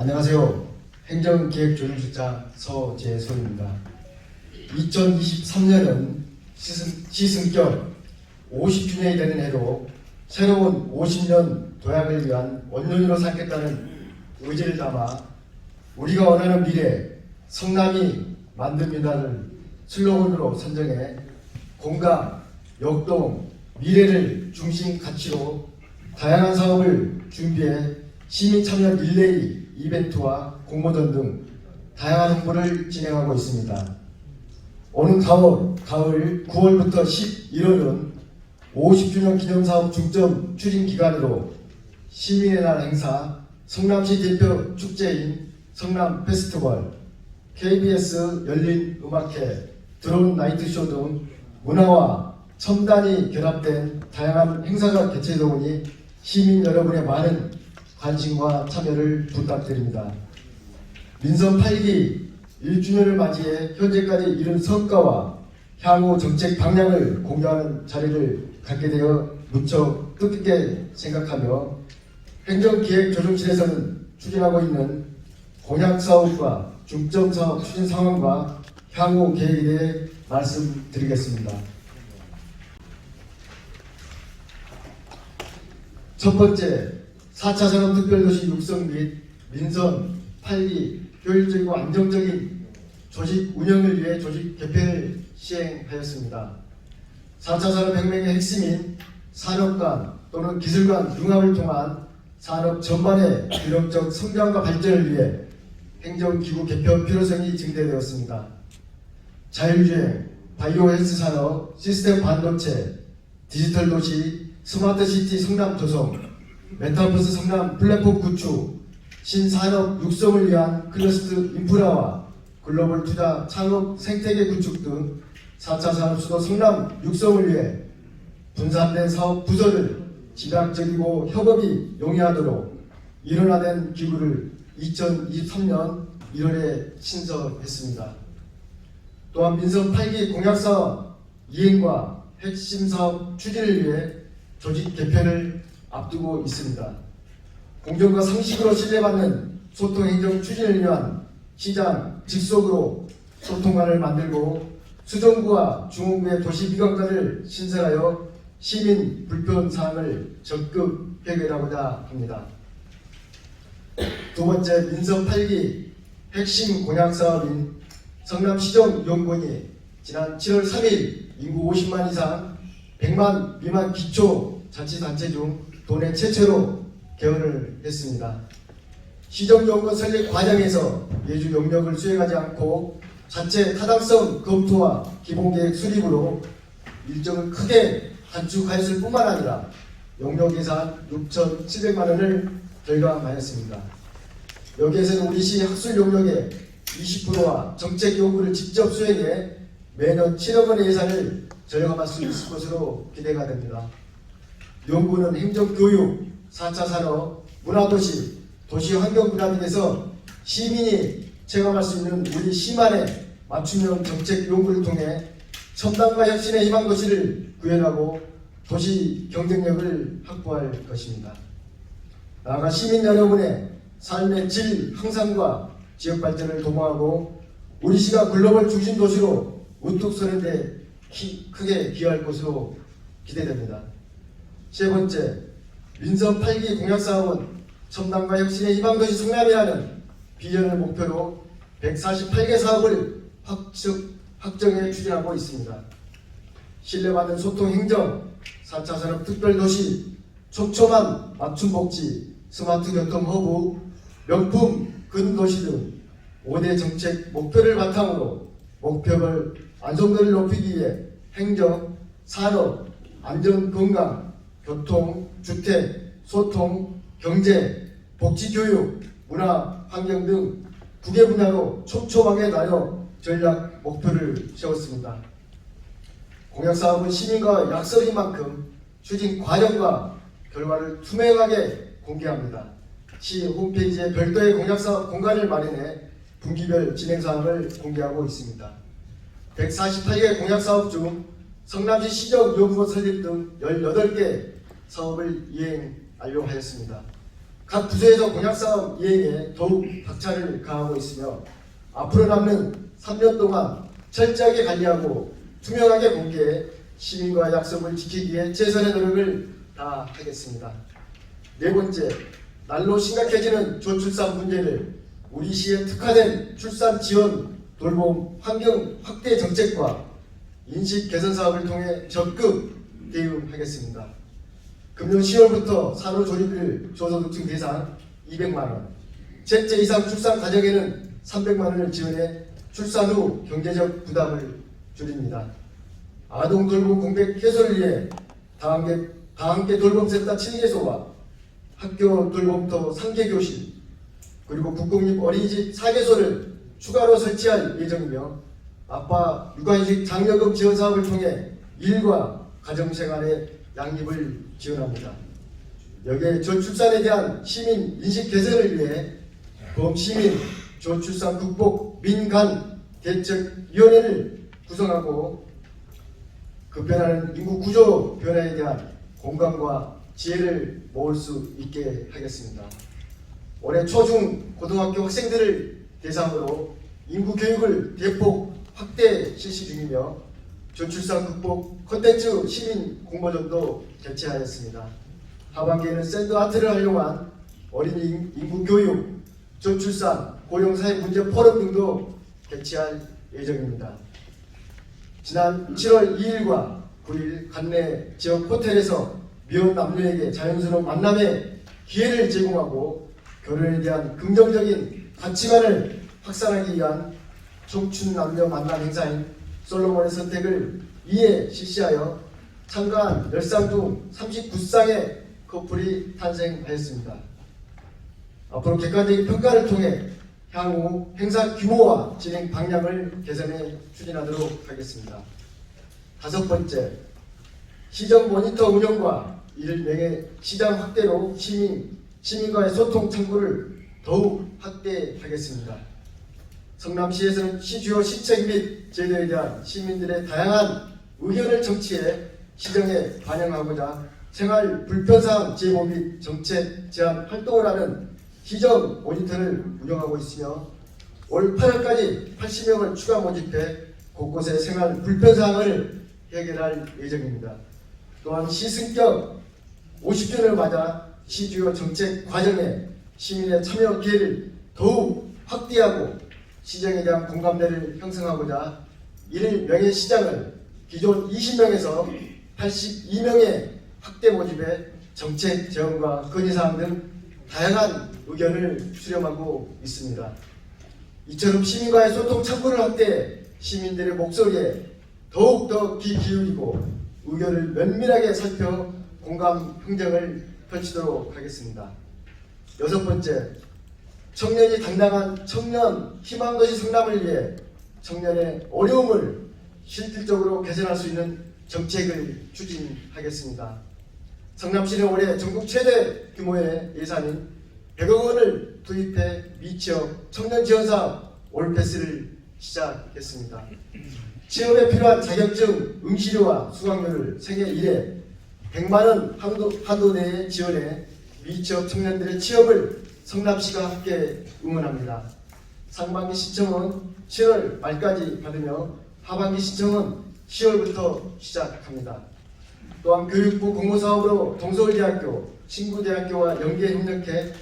안녕하세요. 행정기획조정실장 서재솔입니다. 2023년은 시승, 시승격 50주년이 되는 해로 새로운 50년 도약을 위한 원년으로 삼겠다는 의지를 담아 우리가 원하는 미래 성남이 만듭니다를 슬로건으로 선정해 공감, 역동, 미래를 중심 가치로 다양한 사업을 준비해 시민 참여 릴레이 이벤트와 공모전 등 다양한 홍보를 진행하고 있습니다. 오는 가을, 가을 9월부터 11월은 50주년 기념사업 중점 추진 기간으로 시민의 날 행사, 성남시 대표 축제인 성남 페스티벌, KBS 열린 음악회, 드론 나이트쇼 등 문화와 첨단이 결합된 다양한 행사가 개최되다 보니 시민 여러분의 많은 관심과 참여를 부탁드립니다. 민선 8기 1주년을 맞이해 현재까지 이룬 성과와 향후 정책 방향을 공유하는 자리를 갖게 되어 무척 뜻깊게 생각하며 행정기획조정실에서는 추진하고 있는 공약사업과 중점사업 추진 상황과 향후 계획에 대해 말씀드리겠습니다. 첫 번째, 4차 산업특별도시 육성 및 민선 8기 효율적이고 안정적인 조직 운영을 위해 조직 개편을 시행하였습니다. 4차 산업혁명의 핵심인 산업관 또는 기술관 융합을 통한 산업 전반의 균형적 성장과 발전을 위해 행정기구 개편 필요성이 증대되었습니다. 자율주행, 바이오 헬스 산업, 시스템 반도체, 디지털 도시, 스마트 시티 성남 조성, 메타버스 성남 플랫폼 구축, 신산업 육성을 위한 클러스터 인프라와 글로벌 투자 창업 생태계 구축 등 4차 산업 수도 성남 육성을 위해 분산된 사업 부서를 지각적이고 협업이 용이하도록 일원화된 기구를 2023년 1월에 신설했습니다. 또한 민선 8기 공약사업 이행과 핵심 사업 추진을 위해 조직 개편을 앞두고 있습니다. 공정과 상식으로 신뢰받는 소통 행정 추진을 위한 시장 직속으로 소통관을 만들고 수정부와 중원부의 도시 미관관을 신설하여 시민 불편 사항을 적극 해결하고자 합니다. 두 번째 민선 8기 핵심 공약 사업인 성남시정 연구원이 지난 7월 3일 인구 50만 이상 100만 미만 기초 자치단체 중 도내 최초로 개원을 했습니다. 시정연구원 설립 과정에서 예주 용역을 수행하지 않고 자체 타당성 검토와 기본계획 수립으로 일정을 크게 단축하였을 뿐만 아니라 용역 예산 6,700만 원을 절감하였습니다. 여기에서는 우리 시 학술 용역의 20%와 정책 요구를 직접 수행해 매년 7억 원의 예산을 절감할 수 있을 것으로 기대가 됩니다. 연구는 행정교육, 4차 산업, 문화도시, 도시환경분야 등에서 시민이 체감할 수 있는 우리 시만의 맞춤형 정책 연구를 통해 첨단과 혁신의 희망 도시를 구현하고 도시 경쟁력을 확보할 것입니다. 나아가 시민 여러분의 삶의 질 향상과 지역 발전을 도모하고 우리 시가 글로벌 중심 도시로 우뚝 서는데 키- 크게 기여할 것으로 기대됩니다. 세 번째, 민선 8기 공약 사업은 첨단과 혁신의 희망도시 성남이라는 비전을 목표로 148개 사업을 확정, 확정해 추진하고 있습니다. 신뢰받는 소통 행정, 4차 산업 특별도시, 촘촘한 맞춤 복지, 스마트 교통 허브, 명품 근도시 등 5대 정책 목표를 바탕으로 목표별 완성도를 높이기 위해 행정, 산업, 안전, 건강, 교통, 주택, 소통, 경제, 복지, 교육, 문화, 환경 등 9개 분야로 촘촘하게 나눠 전략 목표를 세웠습니다. 공약 사업은 시민과 약속인 만큼 추진 과정과 결과를 투명하게 공개합니다. 시 홈페이지에 별도의 공약 사업 공간을 마련해 분기별 진행 사항을 공개하고 있습니다. 148개 공약 사업 중 성남시 시정연구원 설립 등 18개 사업을 이행 완료하였습니다. 각 부서에서 공약사업 이행에 더욱 박차를 가하고 있으며 앞으로 남는 3년 동안 철저하게 관리하고 투명하게 공개해 시민과 약속을 지키기 위해 최선의 노력을 다하겠습니다. 네 번째, 날로 심각해지는 저출산 문제를 우리 시에 특화된 출산 지원 돌봄 환경 확대 정책과 인식 개선 사업을 통해 적극 대응하겠습니다. 금년 10월부터 산후조리비를 저소득층 대상 200만 원, 셋째 이상 출산 가정에는 300만 원을 지원해 출산 후 경제적 부담을 줄입니다. 아동 돌봄 공백 해소를 위해 다함께, 다함께 돌봄센터 7개소와 학교 돌봄터 3개 교실 그리고 국공립 어린이집 4개소를 추가로 설치할 예정이며 아빠 육아휴직 장려금 지원 사업을 통해 일과 가정생활의 양립을 지원합니다. 여기에 저출산에 대한 시민 인식 개선을 위해 범시민 저출산 극복 민간 대책위원회를 구성하고 급변하는 인구 구조 변화에 대한 공감과 지혜를 모을 수 있게 하겠습니다. 올해 초중 고등학교 학생들을 대상으로 인구 교육을 대폭 확대 실시 중이며 저출산 극복 콘텐츠 시민 공모전도 개최하였습니다. 하반기에는 샌드아트를 활용한 어린이 인구 교육, 저출산, 고령사회 문제 포럼 등도 개최할 예정입니다. 지난 7월 2일과 9일 관내 지역 호텔에서 미혼 남녀에게 자연스러운 만남의 기회를 제공하고 결혼에 대한 긍정적인 가치관을 확산하기 위한 청춘 남녀 만남 행사인 솔로몬의 선택을 이에 실시하여 참가한 10상 중 39쌍의 커플이 탄생하였습니다. 앞으로 객관적인 평가를 통해 향후 행사 규모와 진행 방향을 개선해 추진하도록 하겠습니다. 다섯 번째, 시정 모니터 운영과 이를 명예 시장 확대로 시민, 시민과의 소통 창구를 더욱 확대하겠습니다. 성남시에서는 시주요 시책 및 제도에 대한 시민들의 다양한 의견을 정치해 시정에 반영하고자 생활 불편사항 제보 및 정책 제안 활동을 하는 시정 모니터를 운영하고 있으며 올 8월까지 80명을 추가 모집해 곳곳의 생활 불편사항을 해결할 예정입니다. 또한 시승격 50주년을 맞아 시주요 정책 과정에 시민의 참여 기회를 더욱 확대하고 시정에 대한 공감대를 형성하고자 이를 명예 시장을 기존 20명에서 82명의 확대 모집에 정책 제언과 건의사항 등 다양한 의견을 수렴하고 있습니다. 이처럼 시민과의 소통 창구를 확대해 시민들의 목소리에 더욱더 귀 기울이고 의견을 면밀하게 살펴 공감 형정을 펼치도록 하겠습니다. 여섯 번째, 청년이 당당한 청년 희망도시 성남을 위해 청년의 어려움을 실질적으로 개선할 수 있는 정책을 추진하겠습니다. 성남시는 올해 전국 최대 규모의 예산인 100억 원을 투입해 미취업 청년 지원 사업 올패스를 시작했습니다. 취업에 필요한 자격증 응시료와 수강료를 생애 1회 100만 원 한도, 한도 내에 지원해 미취업 청년들의 취업을 성남시가 함께 응원합니다. 상반기 신청은 7월 말까지 받으며 하반기 신청은 10월부터 시작합니다. 또한 교육부 공모사업으로 동서울대학교, 친구대학교와 연계 협력해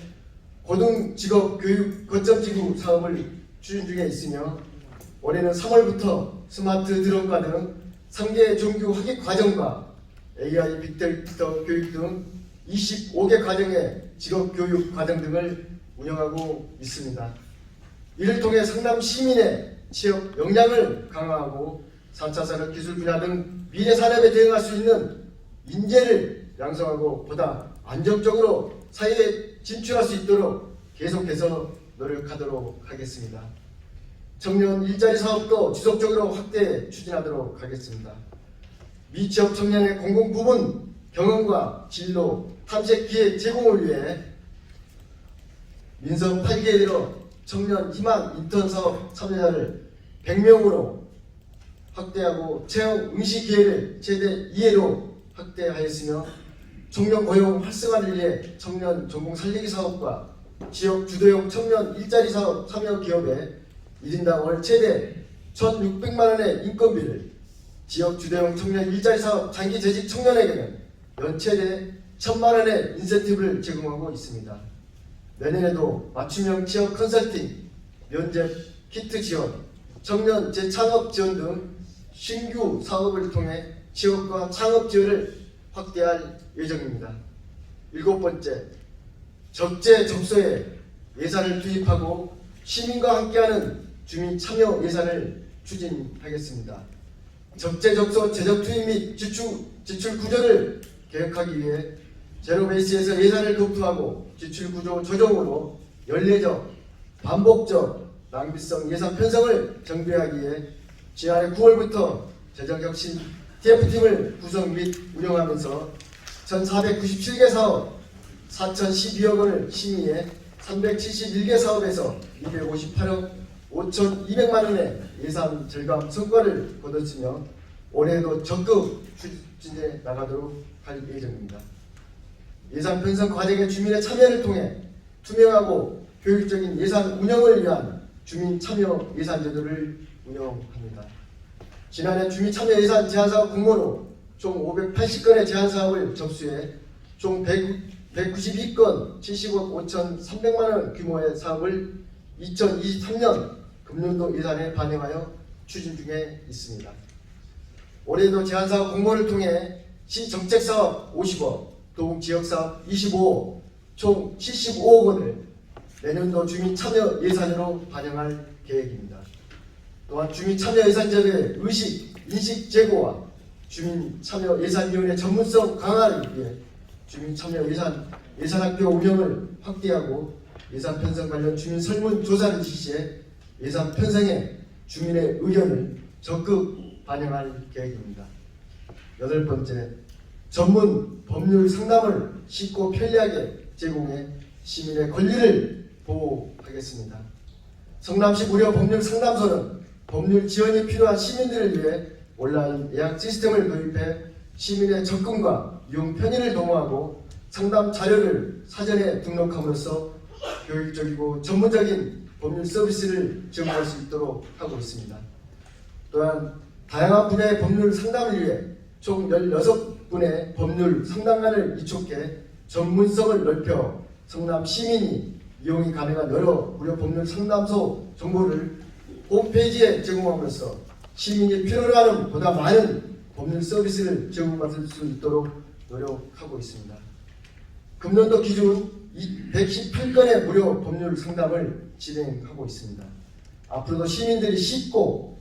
고등직업교육 거점지구 사업을 추진 중에 있으며 올해는 3월부터 스마트 드론과 등 3개 정규 학위 과정과 AI 빅데이터 교육 등 25개 과정의 직업교육 과정 등을 운영하고 있습니다. 이를 통해 성남 시민의 취업 역량을 강화하고 4차 산업 기술 분야 등 미래 산업에 대응할 수 있는 인재를 양성하고 보다 안정적으로 사회에 진출할 수 있도록 계속해서 노력하도록 하겠습니다. 청년 일자리 사업도 지속적으로 확대 추진하도록 하겠습니다. 미취업 청년의 공공부문 경험과 진로 탐색 기회 제공을 위해 8개에 들어 청년 희망 인턴 사업 참여자를 100명으로 확대하고 채용 응시 기회를 최대 2회로 확대하였으며 청년 고용 활성화를 위해 청년 전공 살리기 사업과 지역 주도형 청년 일자리 사업 참여 기업에 1인당 월 최대 1,600만 원의 인건비를 지역 주도형 청년 일자리 사업 장기 재직 청년에게는 연 최대 1,000만 원의 인센티브를 제공하고 있습니다. 내년에도 맞춤형 취업 컨설팅, 면접 키트 지원, 청년 재창업 지원 등 신규 사업을 통해 취업과 창업 지원을 확대할 예정입니다. 일곱 번째, 적재 적소에 예산을 투입하고 시민과 함께하는 주민 참여 예산을 추진하겠습니다. 적재적소 재정 투입 및 지출, 지출 구조를 개혁하기 위해 제로베이스에서 예산을 검토하고 지출 구조 조정으로 연례적, 반복적, 낭비성 예산 편성을 정비하기 위해 지난해 9월부터 재정혁신 TF팀을 구성 및 운영하면서 1,497개 사업 4,012억 원을 심의해 371개 사업에서 258억 5,200만 원의 예산 절감 성과를 거뒀으며 올해도 적극 추진해 나가도록 할 예정입니다. 예산 편성 과정의 주민의 참여를 통해 투명하고 효율적인 예산 운영을 위한 주민 참여 예산 제도를 운영합니다. 지난해 주민 참여 예산 제한 사업 공모로 총 580건의 제한 사업을 접수해 총 100, 192건 70억 5,300만 원 규모의 사업을 2023년 금년도 예산에 반영하여 추진 중에 있습니다. 올해도 제한 사업 공모를 통해 시 정책 사업 50억, 도봉 지역 사업 25억, 총 75억 원을 내년도 주민 참여 예산으로 반영할 계획입니다. 또한 주민 참여 예산 제도의 의식, 인식 제고와 주민 참여 예산위원회 전문성 강화를 위해 주민 참여 예산 예산학교 운영을 확대하고 예산 편성 관련 주민 설문 조사를 실시해 예산 편성에 주민의 의견을 적극 반영할 계획입니다. 여덟 번째, 전문 법률 상담을 쉽고 편리하게 제공해 시민의 권리를 보호하겠습니다. 성남시 무료 법률 상담소는 법률 지원이 필요한 시민들을 위해 온라인 예약 시스템을 도입해 시민의 접근과 이용 편의를 도모하고 상담 자료를 사전에 등록함으로써 교육적이고 전문적인 법률 서비스를 제공할 수 있도록 하고 있습니다. 또한 다양한 분야의 법률 상담을 위해 총 16 분의 법률 상담관을 이촉해 전문성을 넓혀 성남 시민이 이용이 가능한 여러 무료 법률 상담소 정보를 홈페이지에 제공함으로써 시민이 필요로 하는 보다 많은 법률 서비스를 제공받을 수 있도록 노력하고 있습니다. 금년도 기준 118건의 무료 법률 상담을 진행하고 있습니다. 앞으로도 시민들이 쉽고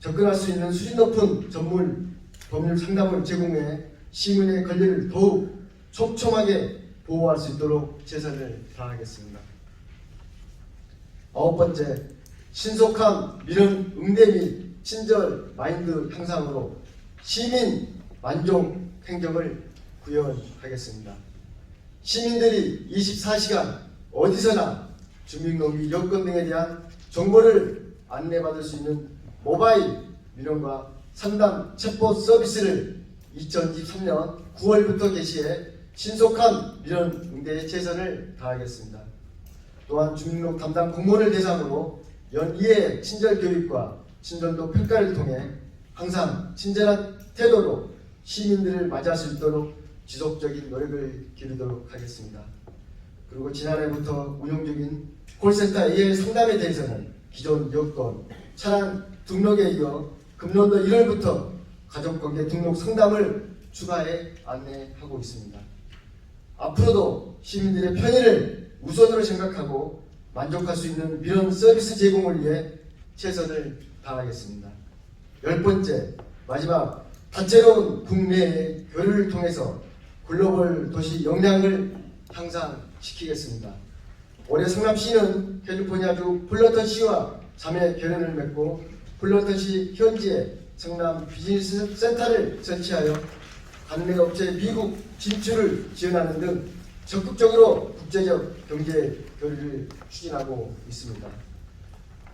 접근할 수 있는 수준 높은 전문 법률 상담을 제공해 시민의 권리를 더욱 촘촘하게 보호할 수 있도록 최선을 다하겠습니다. 아홉 번째, 신속함, 민원 응대 및 친절 마인드 향상으로 시민 만족 행정을 구현하겠습니다. 시민들이 24시간 어디서나 주민등록이 여건 등에 대한 정보를 안내받을 수 있는 모바일 민원과 상담 챗봇 서비스를 2023년 9월부터 개시해 신속한 민원 응대에 최선을 다하겠습니다. 또한 주민등록 담당 공무원을 대상으로 연 2회 친절 교육과 친절도 평가를 통해 항상 친절한 태도로 시민들을 맞이할 수 있도록 지속적인 노력을 기르도록 하겠습니다. 그리고 지난해부터 운영 중인 콜센터 AL 상담에 대해서는 기존 여건, 차량 등록에 이어 금년도 1월부터 가족관계 등록 상담을 추가해 안내하고 있습니다. 앞으로도 시민들의 편의를 우선으로 생각하고 만족할 수 있는 민원 서비스 제공을 위해 최선을 다하겠습니다. 열 번째, 마지막 다채로운 국내의 교류를 통해서 글로벌 도시 역량을 향상시키겠습니다. 올해 성남시는 캘리포니아주 플러턴시와 자매 결연을 맺고 플러턴시 현지에 성남 비즈니스 센터를 설치하여 관내 업체 미국 진출을 지원하는 등 적극적으로 국제적 경제 교류를 추진하고 있습니다.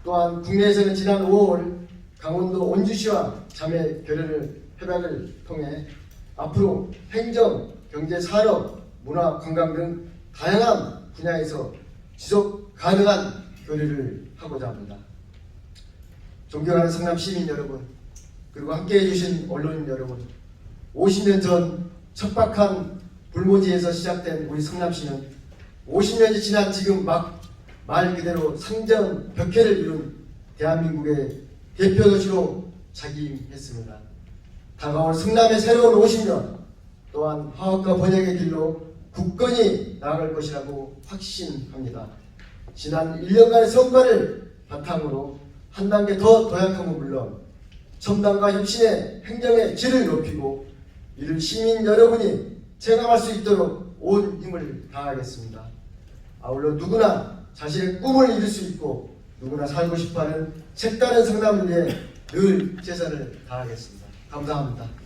또한 국내에서는 지난 5월 강원도 온주시와 자매 결연을 협약을 통해 앞으로 행정 경제, 산업, 문화, 관광 등 다양한 분야에서 지속 가능한 교류를 하고자 합니다. 존경하는 성남 시민 여러분, 그리고 함께 해주신 언론인 여러분, 50년 전 척박한 불모지에서 시작된 우리 성남시는 50년이 지난 지금 막 말 그대로 상정 벽해를 이룬 대한민국의 대표 도시로 자기임했습니다. 다가올 성남의 새로운 50년 또한 화학과 번영의 길로 굳건히 나아갈 것이라고 확신합니다. 지난 1년간의 성과를 바탕으로 한 단계 더 도약함은 물론 첨단과 혁신의 행정의 질을 높이고 이를 시민 여러분이 체감할 수 있도록 온 힘을 다하겠습니다. 아울러 누구나 자신의 꿈을 이룰 수 있고 누구나 살고 싶어하는 색다른 성남을 위해 늘 최선을 다하겠습니다. 감사합니다.